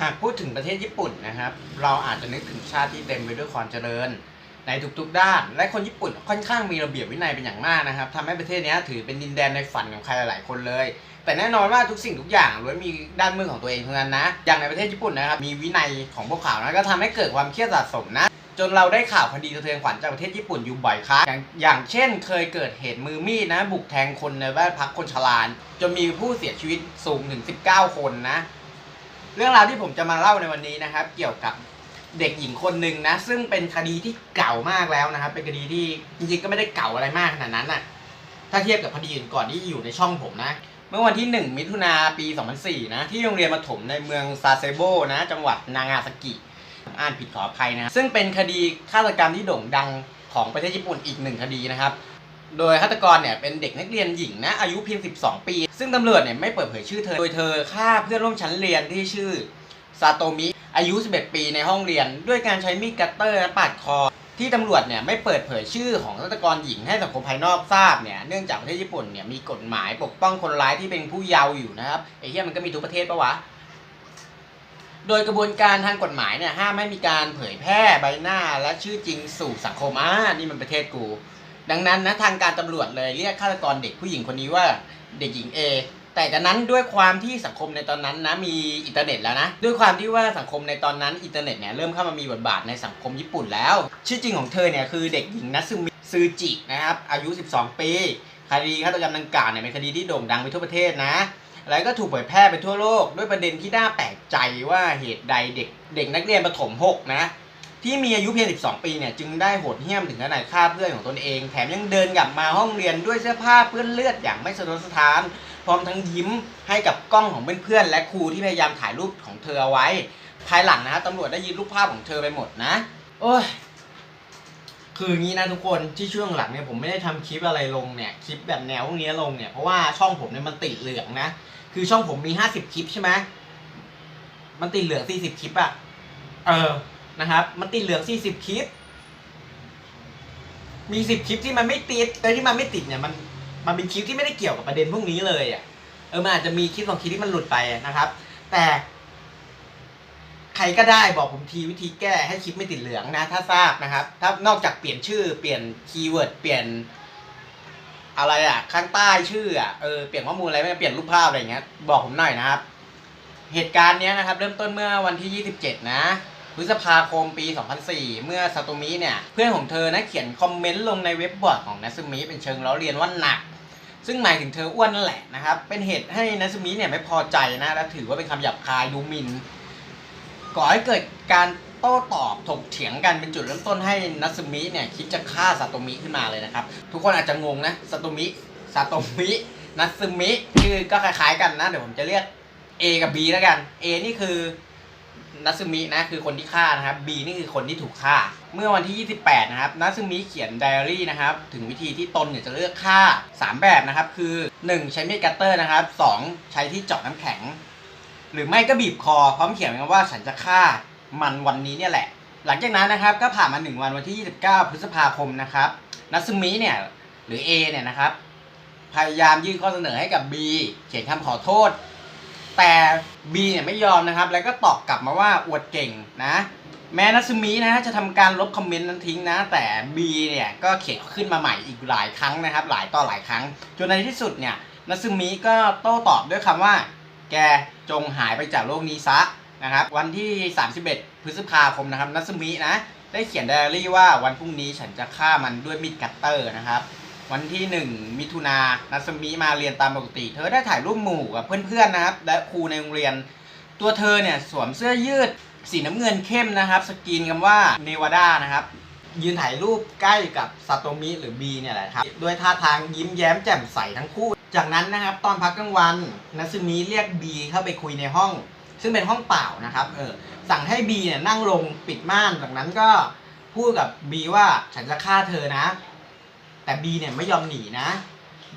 หากพูดถึงประเทศญี่ปุ่นนะครับ เราอาจจะนึกถึงชาติที่เต็มไปด้วยความเจริญ ในทุกๆด้าน และคนญี่ปุ่นค่อนข้างมีระเบียบวินัยเป็นอย่างมากนะครับทำให้ประเทศนี้ถือเป็นดินแดนในฝันของใครหลายๆคนเลย แต่แน่นอนว่าทุกสิ่งทุกอย่างล้วนมีด้านมืดของตัวเองทั้งนั้นนะ อย่างในประเทศญี่ปุ่นนะครับ มีวินัยของพวกเขานะก็ทำให้เกิดความเครียดสะสมนะจนเราได้ข่าวคดีสะเทือนขวัญจากประเทศญี่ปุ่นอยู่บ่อยครั้งอย่างอย่างเช่น เคยเกิดเหตุมือมีดนะ บุกแทงคนในบ้านพักคนชราจนมีผู้เสียชีวิตสูงถึง 19 คนนะ เรื่องราวที่ผมจะมาเล่าในวันนี้นะครับ เกี่ยวกับเด็กหญิงคนหนึ่งนะ ซึ่งเป็นคดีที่เก่ามากแล้วนะครับ เป็นคดีที่จริงๆก็ไม่ได้เก่าอะไรมากขนาดนั้นน่ะถ้าเทียบกับคดีอื่นก่อนที่อยู่ในช่องผมนะ เมื่อวันที่ 1 มิถุนาปี 2004 นะ ที่โรงเรียนประถมในเมืองซาเซโบนะ จังหวัดนางาซากิ อ่านผิดขออภัยนะซึ่งเป็นคดีฆาตกรรมที่โด่งดังของประเทศญี่ปุ่นอีกหนึ่งคดีนะครับ โดยฆาตกรเนี่ยเป็นเด็กนักเรียนหญิงนะอายุเพียง 12 ปี ซึ่งตำรวจเนี่ยไม่เปิดเผยชื่อเธอ โดยเธอฆ่าเพื่อนร่วมชั้นเรียนที่ชื่อซาโตมิ อายุ 11 ปีในห้องเรียน ด้วยการใช้มีดคัตเตอร์ปาดคอ ที่ตำรวจเนี่ยไม่เปิดเผยชื่อของฆาตกรหญิงให้สังคมภายนอกทราบเนี่ยเนื่องจากประเทศญี่ปุ่นเนี่ยมีกฎหมายปกป้องคนร้ายที่เป็นผู้เยาว์อยู่นะครับไอ้เหี้ยมันก็มีทุกประเทศปะวะโดยกระบวนการทางกฎหมายเนี่ยห้ามไม่มีการเผยแพร่ใบหน้าและชื่อจริงสู่สังคมอ่านี่มันประเทศกู ดังนั้นนะทางการตำรวจเลยเรียกฆาตกรเด็กผู้หญิงคนนี้ว่าเด็กหญิง A แต่จากนั้นด้วยความที่สังคมในตอนนั้นนะมีอินเทอร์เน็ตแล้วนะ ด้วยความที่ว่าสังคมในตอนนั้นอินเทอร์เน็ตเนี่ยเริ่มเข้ามามีบทบาทในสังคมญี่ปุ่นแล้ว ชื่อจริงของเธอเนี่ยคือเด็กหญิงนัตสึมิซูจินะครับอายุ 12 ปีคดีฆาตกรรมดังกล่าวเนี่ยเป็นคดีที่โด่งดังไปทั่วประเทศนะแล้วก็ถูกเผยแพร่ไปทั่วโลก ด้วยประเด็นที่น่าแปลกใจว่าเหตุใดเด็กเด็กนักเรียนประถม 6 นะ ที่มีอายุเพียง 12 ปีเนี่ยจึงได้โหดเหี้ยมถึงขนาดฆ่าเพื่อนของตนเอง แถมยังเดินกลับมาห้องเรียนด้วยเสื้อผ้าเปื้อนเลือดอย่างไม่สะทกสะท้าน พร้อมทั้งยิ้มให้กับกล้องของเพื่อนๆและครูที่พยายามถ่ายรูปของเธอเอาไว้ ภายหลังนะฮะตำรวจได้ยึดรูปภาพของเธอไปหมดนะ โอ้ยคืองนี้นะทุกคนที่ช่วงหลังเนี่ยผมไม่ได้ทำคลิปอะไรลงเนี่ยคลิปแบบแนวพวกนี้ลงเนี่ยเพราะว่าช่องผมเนี่ยมันติดเหลืองนะคือช่องผมมี 50 คลิปใช่ไหมมันติดเหลือง40 คลิปอะเออ นะครับ มันติดเหลือง 40 คลิป มี 10 คลิปที่มันไม่ติด แต่ที่มันไม่ติดเนี่ย มัน มันเป็นคลิปที่ไม่ได้เกี่ยวกับประเด็นพวกนี้เลยอะเออ มันอาจจะมีคลิปสองคลิปที่มันหลุดไปนะครับ แต่ใครก็ได้บอกผมทีวิธีแก้ให้คลิปไม่ติดเหลืองนะ ถ้าทราบนะครับ ถ้านอกจากเปลี่ยนชื่อเปลี่ยนคีย์เวิร์ดเปลี่ยน อะไรอะ ข้างใต้ชื่ออะเออเปลี่ยนข้อมูลอะไรไม่เปลี่ยนรูปภาพอะไรอย่างเงี้ยบอกผมหน่อยนะครับ เหตุการณ์เนี้ยนะครับ เริ่มต้นเมื่อวันที่ 27 นะ พฤษภาคมปี 2004 เมื่อซาโตมิเนี่ย เพื่อนของเธอนะเขียนคอมเมนต์ลงในเว็บบอร์ดของนัซึมิเป็นเชิงล้อเลียนว่าหนัก ซึ่งหมายถึงเธออ้วนนั่นแหละนะครับ เป็นเหตุให้นัซึมิเนี่ยไม่พอใจนะ และถือว่าเป็นคำหยาบคายดูหมิ่น ก่อให้เกิดการโต้ตอบถกเถียงกันเป็นจุดเริ่มต้นให้นัตสึมิเนี่ยคิดจะฆ่าซาโตมิขึ้นมาเลยนะครับ ทุกคนอาจจะงงนะซาโตมิซาโตมินัตสึมิชื่อก็คล้ายๆกันนะ เดี๋ยวผมจะเรียก A กับ B แล้วกัน A นี่คือ นัตสึมินะคือคนที่ฆ่านะครับ B นี่คือคนที่ถูกฆ่า เมื่อวันที่ 28 นะครับนัตสึมิเขียนไดอารี่นะครับ ถึงวิธีที่ตนเนี่ยจะเลือกฆ่า 3 แบบนะครับ คือ 1 ใช้มีดคัตเตอร์นะครับ 2 ใช้ที่เจาะน้ำแข็ง หรือไม่ก็บีบคอ พร้อมเขียนไว้ว่าฉันจะฆ่ามันวันนี้เนี่ยแหละ หลังจากนั้นนะครับก็ผ่านมา 1 วันวันที่ 29 พฤษภาคมนะครับนัซึมิเนี่ยหรือ A เนี่ยนะครับพยายามยื่นข้อเสนอให้กับ B เขียนคำขอโทษ แต่ B เนี่ยไม่ยอมนะครับ แล้วก็ตอบกลับมาว่าอวดเก่งนะ แม้นัตซึมินะจะทำการลบคอมเมนต์นั้นทิ้งนะ แต่ B เนี่ยก็เขียนขึ้นมาใหม่อีกหลายครั้งนะครับ หลายต่อหลายครั้ง จนในที่สุดเนี่ยนัตซึมิก็โต้ตอบด้วยคำว่า แกจงหายไปจากโลกนี้ซะนะครับ วันที่ 31 พฤษภาคมนะครับนัสมินะได้เขียนไดอารี่ว่าวันพรุ่งนี้ฉันจะฆ่ามันด้วยมีดคัตเตอร์นะครับ วันที่ 1 มิถุนานัสมิมาเรียนตามปกติ เธอได้ถ่ายรูปหมู่กับเพื่อนๆนะครับ และครูในโรงเรียน ตัวเธอเนี่ยสวมเสื้อยืด สีน้ำเงินเข้มนะครับ สกรีนคำว่าเนวาดานะครับ ยืนถ่ายรูปใกล้กับซาโตมิหรือบีเนี่ยแหละครับด้วยท่าทางยิ้มแย้มแจ่มใสทั้งคู่ จากนั้นนะครับ ตอนพักกลางวันนัซึมิเรียกบีเข้าไปคุยในห้อง ซึ่งเป็นห้องเปล่านะครับเออสั่งให้บีเนี่ยนั่งลงปิดม่านจากนั้นก็พูดกับบีว่าฉันจะฆ่าเธอนะ แต่บีเนี่ยไม่ยอมหนีนะ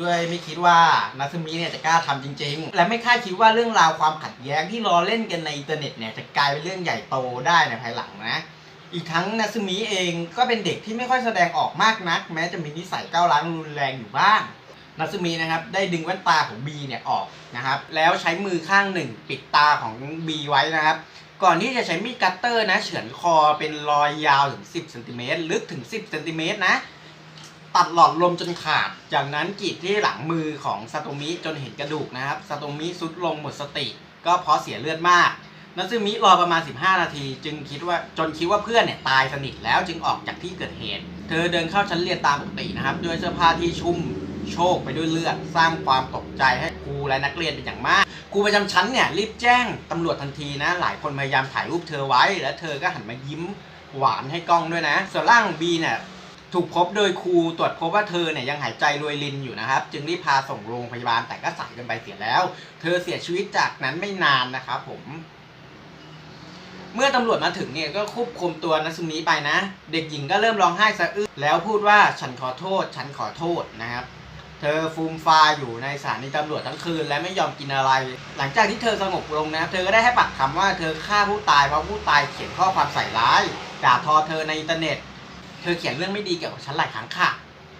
ด้วยไม่คิดว่านัซึมิเนี่ยจะกล้าทำจริง ๆ และไม่คาดคิดว่าเรื่องราวความขัดแย้งที่รอเล่นกันในอินเทอร์เน็ตเนี่ยจะกลายเป็นเรื่องใหญ่โตได้ในภายหลังนะอีกทั้งนัซึมิเองก็เป็นเด็กที่ไม่ค่อยแสดงออกมากนัก แม้จะมีนิสัยก้าวร้าวรุนแรงอยู่บ้างนัซึมินะครับได้ดึงแว่นตาของ B เนี่ยออกนะครับแล้วใช้มือข้างหนึ่งปิดตาของ B ไว้นะครับ ก่อนที่จะใช้มีดคัตเตอร์นะเฉือนคอเป็นรอยยาวถึง 10เซนติเมตรลึกถึง 10เซนติเมตรนะ ตัดหลอดลมจนขาด จากนั้นกรีดที่หลังมือของซาโตมิจนเห็นกระดูกนะครับซาโตมิสุดลงหมดสติ ก็เพราะเสียเลือดมากนัซึมิรอประมาณ 15 นาที จึงคิดว่าจนคิดว่าเพื่อนเนี่ยตายสนิทแล้วจึงออกจากที่เกิดเหตุ เธอเดินเข้าชั้นเรียนตามปกตินะครับ ด้วยเสื้อผ้าที่ชุ่มโชกไปด้วยเลือด สร้างความตกใจให้ครูและนักเรียนเป็นอย่างมากครูประจำชั้นเนี่ยรีบแจ้งตำรวจทันทีนะ หลายคนพยายามถ่ายรูปเธอไว้ และเธอก็หันมายิ้มหวานให้กล้องด้วยนะ ส่วนร่างบีเนี่ย ถูกพบโดยครูตรวจพบว่าเธอเนี่ยยังหายใจรวยรินอยู่นะครับ จึงรีบพาส่งโรงพยาบาลแต่ก็สายเกินไปเสียแล้ว เธอเสียชีวิตจากนั้นไม่นานนะครับผมเมื่อตำรวจมาถึงเนี่ยก็ควบคุมตัวนัซึมิไปนะ เด็กหญิงก็เริ่มร้องไห้สะอื้นแล้วพูดว่าฉันขอโทษ ฉันขอโทษนะครับ เธอฟูมฟาอยู่ในสถานีตำรวจทั้งคืน และไม่ยอมกินอะไร หลังจากที่เธอสงบลงนะเธอก็ได้ให้ปากคำว่าเธอฆ่าผู้ตายเพราะผู้ตายเขียนข้อความใส่ร้ายด่าทอเธอในอินเทอร์เน็ต เธอเขียนเรื่องไม่ดีเกี่ยวกับฉันหลายครั้งค่ะ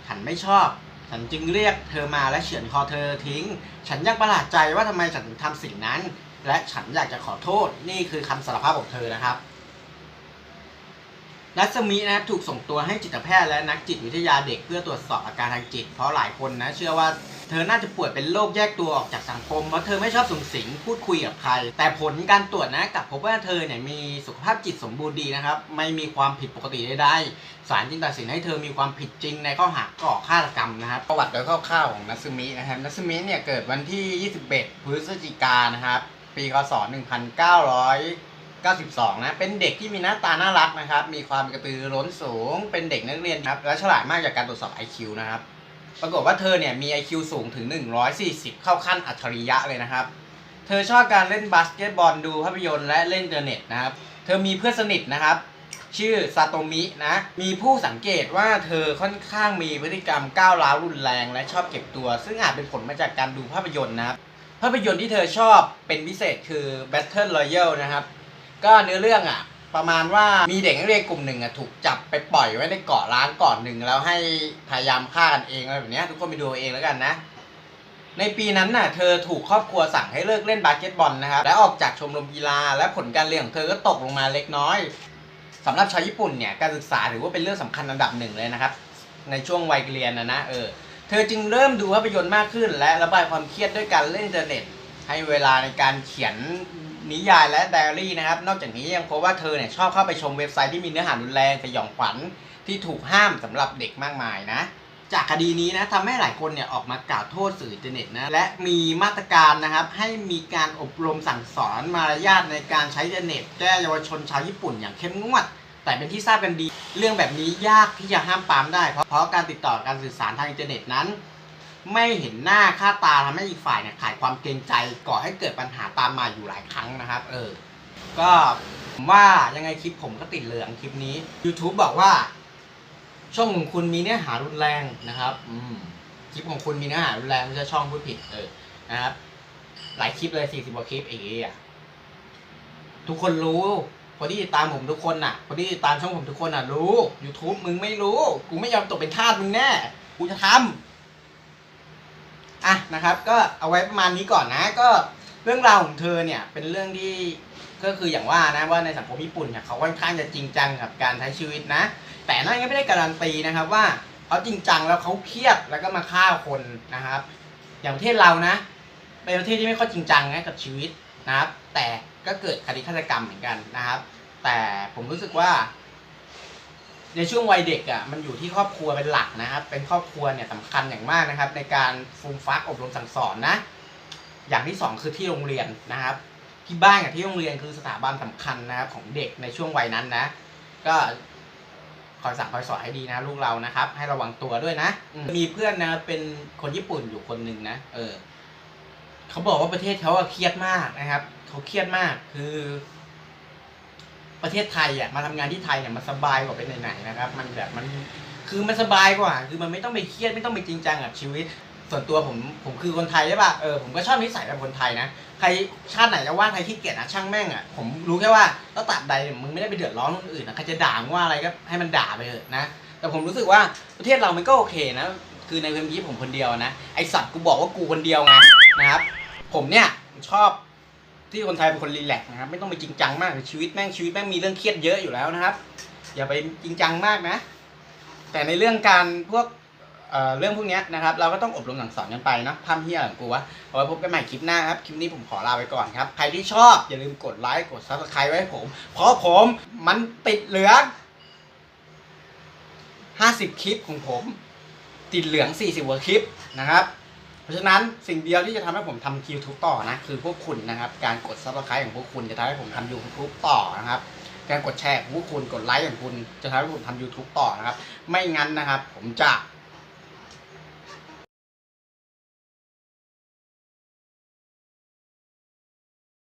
ฉันไม่ชอบ ฉันจึงเรียกเธอมาและเฉือนคอเธอทิ้ง ฉันยังประหลาดใจว่าทำไมฉันถึงทำสิ่งนั้น และฉันอยากจะขอโทษ นี่คือคำสารภาพของเธอนะครับ รัศมีนะถูกส่งตัวให้จิตแพทย์และนักจิตวิทยาเด็กเพื่อตรวจสอบอาการทางจิต เพราะหลายคนนะเชื่อว่า เธอน่าจะป่วยเป็นโรคแยกตัวออกจากสังคมเพราะเธอไม่ชอบสุงสิงพูดคุยกับใคร แต่ผลการตรวจนะกลับพบว่าเธอเนี่ยมีสุขภาพจิตสมบูรณ์ดีนะครับ ไม่มีความผิดปกติใดๆศาลจึงตัดสินให้เธอมีความผิดจริงในข้อหาก่อฆาตกรรมนะครับ ประวัติโดยคร่าวๆของนัซึมินะครับนัซึมิเนี่ยเกิดวันที่ 21 พฤศจิกายนนะครับ ปีคศ 1992 นะ เป็นเด็กที่มีหน้าตาน่ารักนะครับ มีความกระตือร้นสูง เป็นเด็กนักเรียนครับ และฉลาดมากจากการตรวจสอบ IQ นะครับ ปรากฏว่าเธอเนี่ยมี IQ สูงถึง 140 เข้าขั้นอัจฉริยะเลยนะครับ เธอชอบการเล่นบาสเกตบอลดูภาพยนตร์และเล่นอินเทอร์เน็ตนะครับ เธอมีเพื่อนสนิทนะครับ ชื่อซาโตมินะ มีผู้สังเกตว่าเธอค่อนข้างมีพฤติกรรมก้าวร้าวรุนแรงและชอบเก็บตัว ซึ่งอาจเป็นผลมาจากการดูภาพยนตร์นะครับ ภาพยนตร์ที่เธอชอบเป็นพิเศษคือ Battle Royale นะครับ ก็เนื้อเรื่องอะ ประมาณว่ามีเด็กนักเรียนกลุ่มหนึ่งอะถูกจับไปปล่อยไว้ในเกาะล้างเกาะหนึ่งแล้วให้พยายามฆ่ากันเองอะไรแบบนี้ทุกคนไปดูเองแล้วกันนะ ในปีนั้นน่ะเธอถูกครอบครัวสั่งให้เลิกเล่นบาสเกตบอลนะครับและออกจากชมรมกีฬาและผลการเรียนของเธอก็ตกลงมาเล็กน้อยสำหรับชาวญี่ปุ่นเนี่ยการศึกษาถือว่าเป็นเรื่องสำคัญอันดับหนึ่งเลยนะครับในช่วงวัยเรียนนะนะเออเธอจึงเริ่มดูภาพยนตร์มากขึ้น และระบายความเครียดด้วยการเล่นอินเทอร์เน็ต ให้เวลาในการเขียน นิยายและไดอารี่นะครับ นอกจากนี้ยังพบว่าเธอเนี่ยชอบเข้าไปชมเว็บไซต์ที่มีเนื้อหารุนแรงสยองขวัญที่ถูกห้ามสำหรับเด็กมากมายนะ จากคดีนี้นะทำให้หลายคนเนี่ยออกมากล่าวโทษสื่ออินเทอร์เน็ตนะและมีมาตรการนะครับ ให้มีการอบรมสั่งสอนมารยาทในการใช้อินเทอร์เน็ตแก้เยาวชนชาวญี่ปุ่นอย่างเข้มงวด แต่เป็นที่ทราบกันดี เรื่องแบบนี้ยากที่จะห้ามปามได้เพราะเพราะการติดต่อการสื่อสารทางอินเทอร์เน็ตนั้น ไม่เห็นหน้าค่าตาทำให้อีกฝ่ายเนี่ยขายความเกรงใจก่อให้เกิดปัญหาตามมาอยู่หลายครั้งนะครับ เออ ก็ผมว่ายังไงคลิปผมก็ติดเหลืองคลิปนี้ YouTube บอกว่า ช่องของคุณมีเนื้อหารุนแรงนะครับ อืมคลิปของคุณมีเนื้อหารุนแรงไม่ใช่ช่องพูดผิดเออนะครับ หลายคลิปเลยสี่สิบกว่าคลิปเองอะทุกคนรู้คนที่ติดตามผมทุกคนน่ะ คนที่ติดตามช่องผมทุกคนน่ะรู้ YouTube มึงไม่รู้ กูไม่ยอมตกเป็นทาสมึงแน่ กูจะทำ อะนะครับ ก็เอาไว้ประมาณนี้ก่อนนะ ก็เรื่องราวของเธอเนี่ยเป็นเรื่องที่ก็คืออย่างว่านะว่าในสังคมญี่ปุ่นเนี่ยเขาค่อนข้างจะจริงจังกับการใช้ชีวิตนะ แต่นั่นก็ไม่ได้การันตีนะครับว่าเขาจริงจังแล้วเขาเครียดแล้วก็มาฆ่าคนนะครับ อย่างประเทศเรานะเป็นประเทศที่ไม่ค่อยจริงจังนะกับชีวิตนะครับ แต่ก็เกิดคดีฆาตกรรมเหมือนกันนะครับ แต่ผมรู้สึกว่า ในช่วงวัยเด็กอะมันอยู่ที่ครอบครัวเป็นหลักนะครับ เป็นครอบครัวเนี่ยสำคัญอย่างมากนะครับ ในการฟูมฟักอบรมสั่งสอนนะ อย่างที่สองคือที่โรงเรียนนะครับ ที่บ้านกับที่โรงเรียนคือสถาบันสำคัญนะครับของเด็กในช่วงวัยนั้นนะ ก็คอยสั่งคอยสอนให้ดีนะลูกเรานะครับ ให้ระวังตัวด้วยนะ มีเพื่อนนะเป็นคนญี่ปุ่นอยู่คนหนึ่งนะเออเขาบอกว่าประเทศเขาเครียดมากนะครับเขาเครียดมากคือ ประเทศไทยอะมาทำงานที่ไทยเนี่ยมันสบายกว่าไปไหนๆนะครับ มันแบบมันคือมันสบายกว่า คือมันไม่ต้องไปเครียดไม่ต้องไปจริงจังกับชีวิต ส่วนตัวผมผมคือคนไทยใช่ป่ะเออผมก็ชอบนิสัยแบบคนไทยนะใครชาติไหนจะว่าใครขี้เกียจนะช่างแม่งอะผมรู้แค่ว่าถ้าตัดใดเนี่ยมึงไม่ได้ไปเดือดร้อนคนอื่นนะใครจะด่ามว่าอะไรก็ให้มันด่าไปเถอะนะแต่ผมรู้สึกว่าประเทศเรามันก็โอเคนะ คือในเพื้นที่ผมคนเดียวนะไอสัตว์กูบอกว่ากูคนเดียวไงนะครับผมเนี่ยชอบ ที่คนไทยเป็นคนรีแลกซ์นะครับ ไม่ต้องไปจริงจังมากชีวิตแม่งชีวิตแม่งมีเรื่องเครียดเยอะอยู่แล้วนะครับ อย่าไปจริงจังมากนะ แต่ในเรื่องการพวกเอ่อเรื่องพวกนี้นะครับเราก็ต้องอบรมสั่งสอนกันไปเนาะทำเฮียของกูวะเอาไว้พบกันใหม่คลิปหน้าครับ คลิปนี้ผมขอลาไปก่อนครับ ใครที่ชอบอย่าลืมกดไลค์กดซับสไครต์ไว้ให้ผม เพราะผมมันติดเหลือง50 คลิปของผม ติดเหลือง 40กว่าคลิปนะครับ เพราะฉะนั้นสิ่งเดียวที่จะทำให้ผมทำ YouTube ต่อนะ คือพวกคุณนะครับ การกดซับสไครต์ของพวกคุณจะทำให้ผมทำ YouTube ต่อนะครับ การกดแชร์ของพวกคุณกดไลค์ของคุณจะทำให้ผมทำ YouTube ต่อนะครับ ไม่งั้นนะครับ ผมจะ